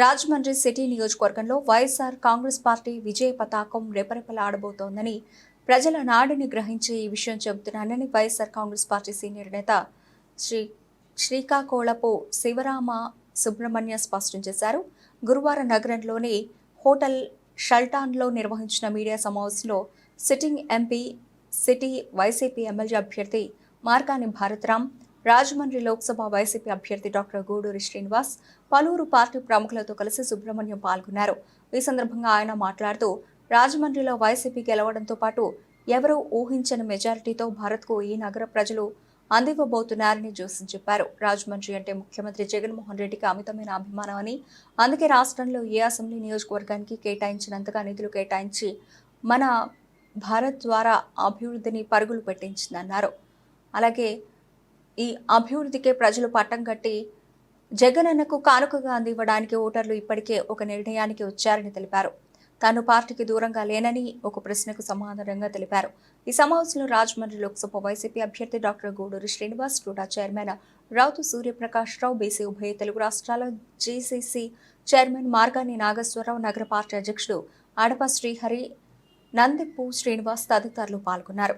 Rajahmundry city నియోజకవర్గంలో YSR Congress party విజయ పతాకం రెపరెపలాడబోతోందని ప్రజల నాడిని గ్రహించి ఈ విషయం చెబుతున్నానని వైఎస్ఆర్ కాంగ్రెస్ పార్టీ సీనియర్ నేత శ్రీ శ్రీకాకుళపు శివరామ సుబ్రహ్మణ్య స్పష్టం చేశారు. గురువారం నగరంలోని హోటల్ షల్టాన్లో నిర్వహించిన మీడియా సమావేశంలో sitting MP city YCP MLA అభ్యర్థి మార్కాని భారతరామ్ రాజమండ్రి లోక్సభ వైసీపీ అభ్యర్థి డాక్టర్ గూడూరి శ్రీనివాస్ పలువురు పార్టీ ప్రముఖులతో కలిసి సుబ్రహ్మణ్యం పాల్గొన్నారు. ఈ సందర్భంగా ఆయన మాట్లాడుతూ రాజమండ్రిలో వైసీపీ గెలవడంతో పాటు ఎవరూ ఊహించని మెజారిటీతో భారత్కు ఈ నగర ప్రజలు అందివ్వబోతున్నారని జోసెన్ చెప్పారు. రాజమండ్రి అంటే ముఖ్యమంత్రి జగన్మోహన్ రెడ్డికి అమితమైన అభిమానం అని అందుకే రాష్ట్రంలో ఏ అసెంబ్లీ నియోజకవర్గానికి కేటాయించినంతగా నిధులు కేటాయించి మన భారత్ ద్వారా అభివృద్ధిని పరుగులు పెట్టించిందన్నారు. అలాగే ఈ అభివృద్ధికే ప్రజలు పట్టం కట్టి జగనన్నకు కానుకగా అందివ్వడానికి ఓటర్లు ఇప్పటికే ఒక నిర్ణయానికి వచ్చారని తెలిపారు. తాను పార్టీకి దూరంగా లేనని ఒక ప్రశ్నకు సమాధానంగా తెలిపారు. ఈ సమావేశంలో రాజమండ్రి లోక్సభ వైసీపీ అభ్యర్థి doctor Guduri Srinivas TUDA chairman Rautu Surya Prakash Rao BC ఉభయ తెలుగు రాష్ట్రాల జేసీసీ చైర్మన్ మార్గాని నాగేశ్వరరావు నగర పార్టీ అధ్యక్షుడు ఆడప శ్రీహరి నందిప్పు శ్రీనివాస్ తదితరులు పాల్గొన్నారు.